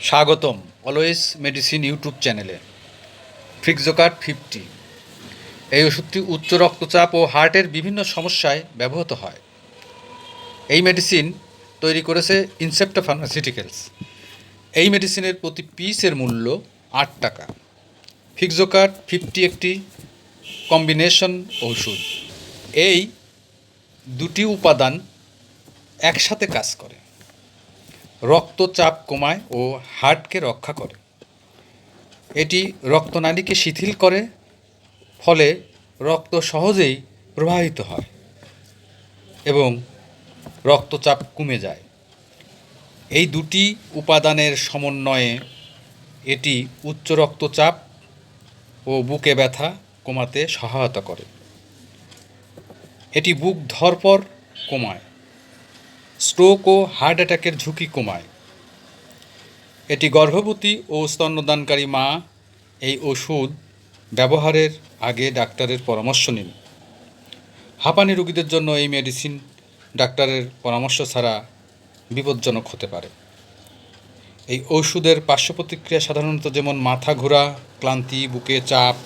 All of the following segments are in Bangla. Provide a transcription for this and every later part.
স্বাগতম অলওয়েজ মেডিসিন ইউটিউব চ্যানেলে। ফ্রিক্সোকার্ড ফিফটি। এই ওষুধটি উচ্চ রক্তচাপ ও হার্টের বিভিন্ন সমস্যায় ব্যবহৃত হয়। এই মেডিসিন তৈরি করেছে ইনসেপ্টা ফার্মাসিউটিক্যালস। এই মেডিসিনের প্রতি পিসের মূল্য আট টাকা। ফিক্সোকার্ড ফিফটি একটি কম্বিনেশন ওষুধ এই দুটি উপাদান একসাথে কাজ করে। রক্তচাপ কমায় ও হার্টকে রক্ষা করে। এটি রক্তনালীকে শিথিল করে, ফলে রক্ত সহজেই প্রবাহিত হয় এবং রক্তচাপ কমে যায়। এই দুটি উপাদানের সমন্বয়ে এটি উচ্চ রক্তচাপ ও বুকে ব্যথা কমাতে সহায়তা করে। এটি বুক ধরপর কমায়। স্ট্রোক ও হার্ট অ্যাটাকের ঝুঁকি কমায়। এটি গর্ভবতী ও স্তন্যদানকারী মা এই ওষুধ ব্যবহারের আগে ডাক্তারের পরামর্শ নিন। হাঁপানি রোগীদের জন্য এই মেডিসিন ডাক্তারের পরামর্শ ছাড়া বিপজ্জনক হতে পারে। এই ওষুধের পার্শ্ব প্রতিক্রিয়া সাধারণত যেমন মাথা ঘোরা, ক্লান্তি, বুকে চাপ,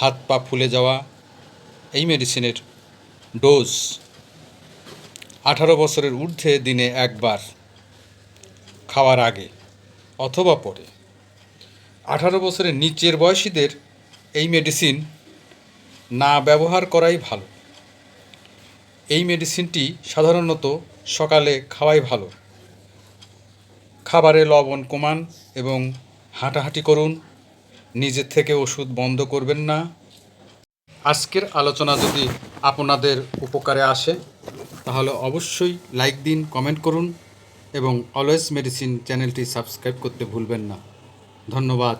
হাত পা ফুলে যাওয়া, এই মেডিসিনের ডোজ আঠারো বছরের ঊর্ধ্বে দিনে একবার খাওয়ার আগে অথবা পরে। আঠারো বছরের নিচের বয়সীদের এই মেডিসিন না ব্যবহার করাই ভালো। এই মেডিসিনটি সাধারণত সকালে খাওয়াই ভালো। খাবারে লবণ কমান এবং হাঁটাহাঁটি করুন। নিজের থেকে ওষুধ বন্ধ করবেন না। আজকের আলোচনা যদি আপনাদের উপকারে আসে তাহলে অবশ্যই লাইক দিন কমেন্ট করুন এবং অলওয়েজ মেডিসিন চ্যানেলটি সাবস্ক্রাইব করতে ভুলবেন না। ধন্যবাদ।